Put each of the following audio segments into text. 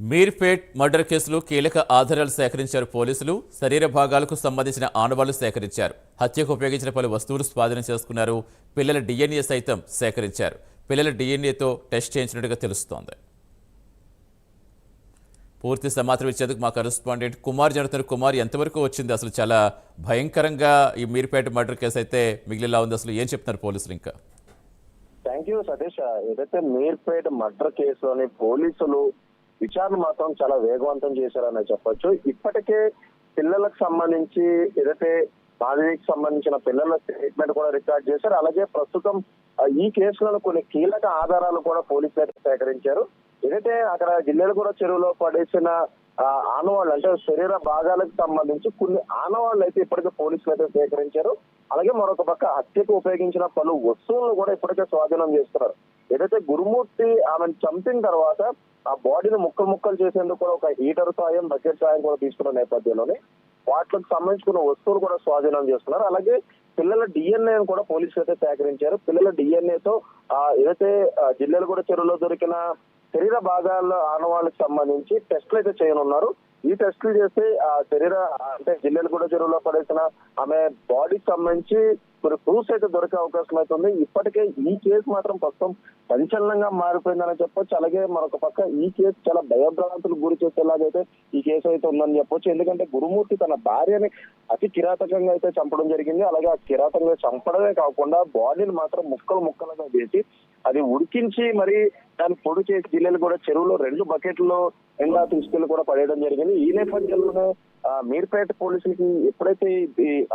Meerpet murder కేసులో కీలక ఆధారాలు సేకరించారు పోలీసులు. శరీర భాగాలకు సంబంధించిన ఆనవాళ్ళు సేకరించారు. హత్యకు ఉపయోగించిన పలు వస్తువులు స్వాధీనం చేసుకున్నారు. పిల్లల డిఎన్ఏ సైతం సేకరించారు. పిల్లల డిఎన్ఏతో టెస్ట్ చేయించినట్టుగా తెలుస్తోంది. పూర్తి సమాచారం ఇచ్చేందుకు మా కరెస్పాండెంట్ కుమార్ జరుగుతున్న కుమార్ ఎంతవరకు వచ్చింది? అసలు చాలా భయంకరంగా ఈ మీర్పేట మర్డర్ కేసు అయితే మిగిలిలా ఉంది. అసలు ఏం చెప్తున్నారు పోలీసులు ఇంకా? Thank you Satish. ఏదైతే మీర్పేట మర్డర్ కేసులోని పోలీసులు విచారణ మాత్రం చాలా వేగవంతం చేశారని చెప్పొచ్చు. ఇప్పటికే పిల్లలకు సంబంధించి ఏదైతే మాధవికి సంబంధించిన పిల్లల స్టేట్మెంట్ కూడా రికార్డ్ చేశారు. అలాగే ప్రస్తుతం ఈ కేసులను కొన్ని కీలక ఆధారాలు కూడా పోలీసులు అయితే సేకరించారు. ఏదైతే అక్కడ జిల్లెలగూడ చెరువులో పడేసిన ఆనవాళ్ళు అంటే శరీర భాగాలకు సంబంధించి కొన్ని ఆనవాళ్ళు అయితే ఇప్పటికే పోలీసులు అయితే సేకరించారు. అలాగే మరొక పక్క హత్యకు ఉపయోగించిన పలు వస్తువులను కూడా ఇప్పటికే స్వాధీనం చేస్తున్నారు. ఏదైతే గురుమూర్తి ఆమెను చంపిన తర్వాత ఆ బాడీని ముక్కలు ముక్కలు చేసేందుకు కూడా ఒక హీటర్ సాయం బకెట్ సాయం కూడా తీసుకున్న నేపథ్యంలోనే వాటికి సంబంధించుకున్న వస్తువులు కూడా స్వాధీనం చేస్తున్నారు. అలాగే పిల్లల డిఎన్ఏ కూడా పోలీసులు అయితే సేకరించారు. పిల్లల డిఎన్ఏతో ఆ ఏదైతే జిల్లాలు జిల్లెలు కూడా చెరువులో దొరికిన శరీర భాగాల ఆనవాళ్ళకి సంబంధించి టెస్టులు అయితే చేయనున్నారు. ఈ టెస్టులు చేస్తే ఆ శరీర అంటే జిల్లెలు కూడా చెరువులో పడేసిన ఆమె బాడీకి సంబంధించి కొన్ని ప్రూఫ్స్ అయితే దొరికే అవకాశం అయితే ఉంది. ఇప్పటికే ఈ కేసు మాత్రం ప్రస్తుతం సంచలనంగా మారిపోయిందని చెప్పొచ్చు. అలాగే మరొక పక్క ఈ కేసు చాలా భయభ్రాంతులు గురి చేసేలాగైతే ఈ కేసు అయితే ఉందని చెప్పొచ్చు. ఎందుకంటే గురుమూర్తి తన భార్యని అతి కిరాతకంగా అయితే చంపడం జరిగింది. అలాగే ఆ కిరాతకంగా చంపడమే కాకుండా బాడీని మాత్రం ముక్కలు ముక్కలుగా వేసి అది ఉడికించి మరి దాన్ని పొడి చేసి జిల్లెలు కూడా చెరువులో రెండు బకెట్లో నిండా తీసుకెళ్ళి కూడా పడేయడం జరిగింది. ఈ నేపథ్యంలోనే మీర్పేట పోలీసులకి ఎప్పుడైతే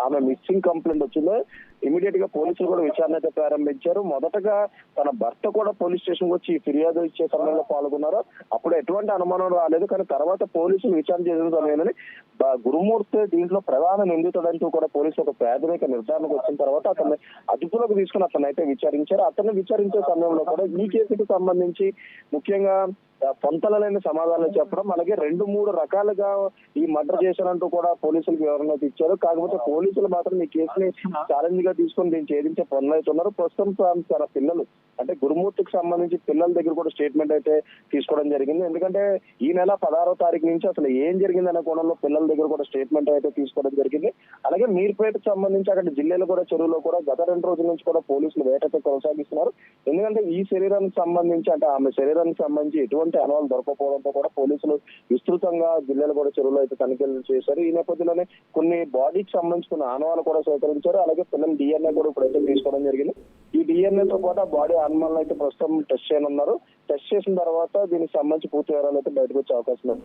ఆమె మిస్సింగ్ కంప్లైంట్ వచ్చిందో ఇమీడియట్గా పోలీసులు కూడా విచారణ అయితే ప్రారంభించారు. మొదటగా తన భర్త కూడా పోలీస్ స్టేషన్ వచ్చి ఫిర్యాదు ఇచ్చే సమయంలో పాల్గొన్నారు. అప్పుడు ఎటువంటి అనుమానం రాలేదు కానీ తర్వాత పోలీసులు విచారణ చేసిన సమయంలోనే గురుమూర్తి దీంట్లో ప్రధాన నిందితుడంటూ కూడా పోలీసులు ఒక ప్రాథమిక నిర్ధారణకు వచ్చిన తర్వాత అతన్ని అదుపులోకి తీసుకుని అతను అయితే విచారించారు. అతన్ని విచారించే సమయంలో కూడా ఈ కేసుకి సంబంధించి ముఖ్యంగా పొంతలలేని సమాధానాలు చెప్పడం అలాగే రెండు మూడు రకాలుగా ఈ మర్డర్ చేశారంటూ కూడా పోలీసులకు వివరణ ఇచ్చారు. కాకపోతే పోలీసులు మాత్రం ఈ కేసుని ఛాలెంజ్గా తీసుకొని దీన్ని ఛేదించే పనులు అయితే ఉన్నారు. ప్రస్తుతం తన- పిల్లలు అంటే గురుమూర్తికి సంబంధించి పిల్లల దగ్గర కూడా స్టేట్మెంట్ అయితే తీసుకోవడం జరిగింది. ఎందుకంటే ఈ నెల పదహారో తారీఖు నుంచి అసలు ఏం జరిగింది అనే కోణంలో పిల్లల దగ్గర కూడా స్టేట్మెంట్ అయితే తీసుకోవడం జరిగింది. అలాగే మీర్పేటకు సంబంధించి అక్కడ జిల్లాలో కూడా చెరువులో కూడా గత రెండు రోజుల నుంచి కూడా పోలీసులు వేటైతే కొనసాగిస్తున్నారు. ఎందుకంటే ఈ శరీరానికి సంబంధించి అంటే ఆమె శరీరానికి సంబంధించి ఎటువంటి అనువాలు దొరకపోవడంతో కూడా పోలీసులు విస్తృతంగా జిల్లాలో కూడా చెరువులో అయితే తనిఖీలు చేశారు. ఈ నేపథ్యంలోనే కొన్ని బాడీకి సంబంధించి కొన్ని ఆనవాలు కూడా సేకరించారు. అలాగే పిల్లల డిఎన్ఏ కూడా ఇప్పుడైతే తీసుకోవడం జరిగింది. ఈ డిఎన్ఏ తో పాటు ఆ బాడీ ఆనవాలను అయితే ప్రస్తుతం టెస్ట్ చేయనున్నారు. టెస్ట్ చేసిన తర్వాత దీనికి సంబంధించి పూర్తి వివరాలు అయితే బయటకు వచ్చే అవకాశం ఉంది.